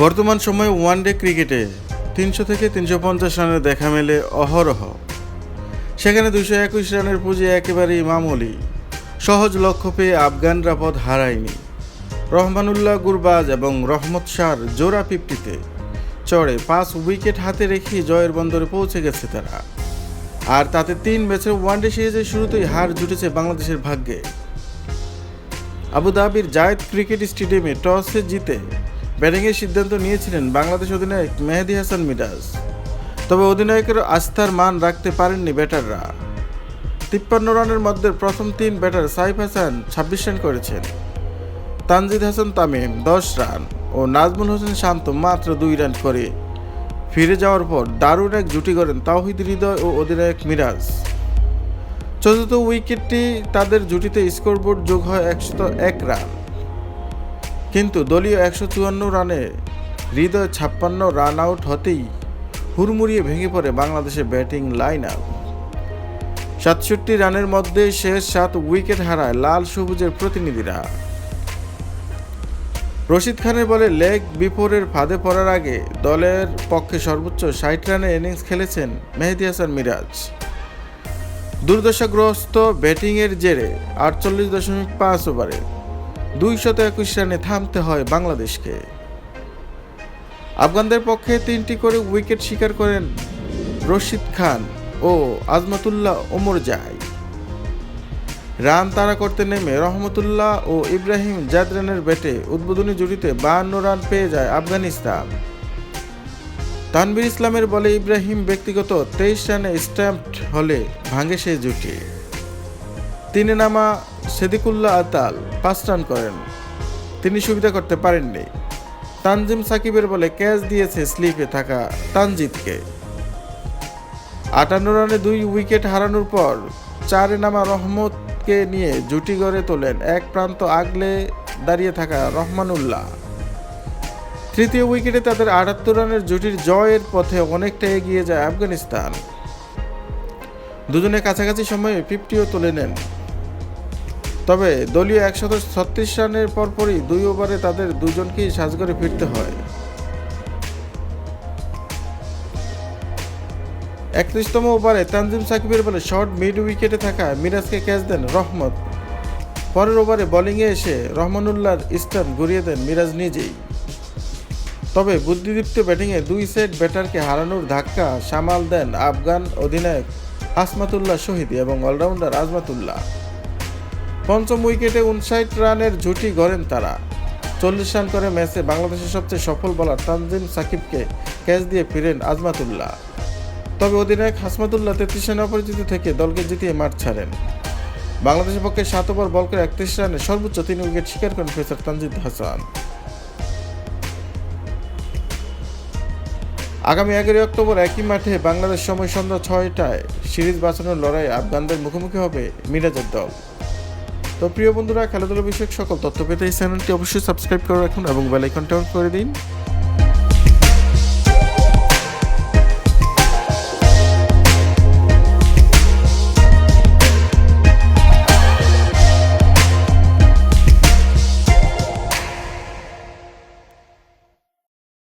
বর্তমান সময়ে ওয়ানডে ক্রিকেটে তিনশো থেকে তিনশো পঞ্চাশ রানের দেখা মেলে অহরহ। সেখানে দুশো একুশ রানের পুঁজি একেবারেই মামুলি। সহজ লক্ষ্য পেয়ে আফগানরা পথ হারায়নি। রহমানুল্লাহ গুরবাজ এবং রহমত শাহর জোড়া ফিফটিতে চড়ে পাঁচ উইকেট হাতে রেখে জয়ের বন্দরে পৌঁছে গেছে তারা। আর তাতে তিন ম্যাচের ওয়ানডে সিরিজের শুরুতেই হার জুটেছে বাংলাদেশের ভাগ্যে। আবুধাবির জায়েদ ক্রিকেট স্টেডিয়ামে টসে জিতে ব্যাটিংয়ের সিদ্ধান্ত নিয়েছিলেন বাংলাদেশ অধিনায়ক মেহেদি হাসান মিরাজ। তবে অধিনায়কের আস্থার মান রাখতে পারেননি ব্যাটাররা। তিপ্পান্ন রানের মধ্যে প্রথম তিন ব্যাটার সাইফ হাসান ছাব্বিশ রান করেছেন। তানজিদ হাসান তামিম দশ রান ও নাজমুল হোসেন শান্ত মাত্র দুই রান করে। ফিরে যাওয়ার পর দারুণ এক জুটি করেন তাওহিদ হৃদয় ও অধিনায়ক মিরাজ। চতুর্থ উইকেটটি তাদের জুটিতে স্কোরবোর্ড যোগ হয় একশত এক রান। কিন্তু দলীয় একশো চুয়ান্ন রানে হৃদয় ছাপ্পান্ন রান আউট হতেই হুড়মুড়িয়ে ভেঙে পড়ে বাংলাদেশের ব্যাটিং লাইন আপ সাতষট্টি রানের মধ্যে শেষ সাত উইকেট হারায় লাল সবুজের প্রতিনিধিরা। রশিদ খানের বলে লেগ বিফোরের ফাঁদে পড়ার আগে দলের পক্ষে সর্বোচ্চ ষাট রানের ইনিংস খেলেছেন মেহেদি হাসান মিরাজ। দুর্দশাগ্রস্ত ব্যাটিংয়ের জেরে আটচল্লিশ দশমিক পাঁচ ওভারে দুইশত একুশ রানে থামতে হয় বাংলাদেশকে। আফগানদের পক্ষে তিনটি করে উইকেট শিকার করেন রশিদ খান ও আজমাতুল্লাহ ওমর যায় রান তাড়া করতে নেমে রহমতুল্লাহ ও ইব্রাহিম জাদরানের ব্যাটে উদ্বোধনী জুটিতে বাহান্ন রান পেয়ে যায় আফগানিস্তান। তানবির ইসলামের বলে ইব্রাহিম ব্যক্তিগত তেইশ রানে স্ট্যাম্পড হলে ভাঙে সে জুটি। তিনে নামা সেদিকুল্লাহ আতাল পাঁচ রান করেন। তিনি সুবিধা করতে পারেননি। তানজিম সাকিবের বলে ক্যাচ দিয়েছে স্লিপে থাকা তানজিদকে। আটান্ন রানে দুই উইকেট হারানোর পর চারে নামা রহমতকে নিয়ে জুটি গড়ে তোলেন এক প্রান্ত আগলে দাঁড়িয়ে থাকা রহমানুল্লাহ। তৃতীয় উইকেটে তাদের আটাত্তর রানের জুটির জয়ের পথে অনেকটা এগিয়ে যায় আফগানিস্তান। দুজনে কাছাকাছি সময়ে ফিফটিও তুলে নেন। তবে দলীয় একশত ছত্রিশ রানের পরপরই দুই ওভারে তাদের দুজনকেই সাজঘরে ফিরতে হয়। একত্রিশতম ওভারে তানজিম সাকিবের বলে শর্ট মিড উইকেটে থাকা মিরাজকে ক্যাচ দেন রহমত। পরের ওভারে বোলিংয়ে এসে রহমানুল্লাহর স্টান ঘুরিয়ে দেন মিরাজ নিজেই। তবে বুদ্ধিদীপ্ত ব্যাটিংয়ে দুই সেট ব্যাটারকে হারানোর ধাক্কা সামাল দেন আফগান অধিনায়ক আসমাতুল্লাহ শহীদ এবং অলরাউন্ডার আজমাতুল্লাহ। পঞ্চম উইকেটে উনষাট রানের জুটি গড়েন তারা। চল্লিশ রান করে ম্যাচে বাংলাদেশের সবচেয়ে সফল বলার তানজিম সাকিবকে ক্যাচ দিয়ে ফিরেন আজমাতুল্লাহ। তবে অধিনায়ক হাসমাতুল্লাহ তেত্রিশ রানে অপরিচিত থেকে দলকে জিতিয়ে মাঠ ছাড়েন। বাংলাদেশের পক্ষে সাত ওভার বল করে একত্রিশ রানে সর্বোচ্চ তিন উইকেট শিকার করেন পেসার তানজিদ হাসান। আগামী এগারোই অক্টোবর একই মাঠে বাংলাদেশ সময় সন্ধ্যা ছয়টায় সিরিজ বাঁচানোর লড়াই আফগানদের মুখোমুখি হবে মিরাজের দল। তো প্রিয় বন্ধুরা খেলাধুলা বিষয়ক সকল তথ্য পেতে এই চ্যানেলটি অবশ্যই সাবস্ক্রাইব করে রাখুন এবং বেলাইকনটা অন করে দিন।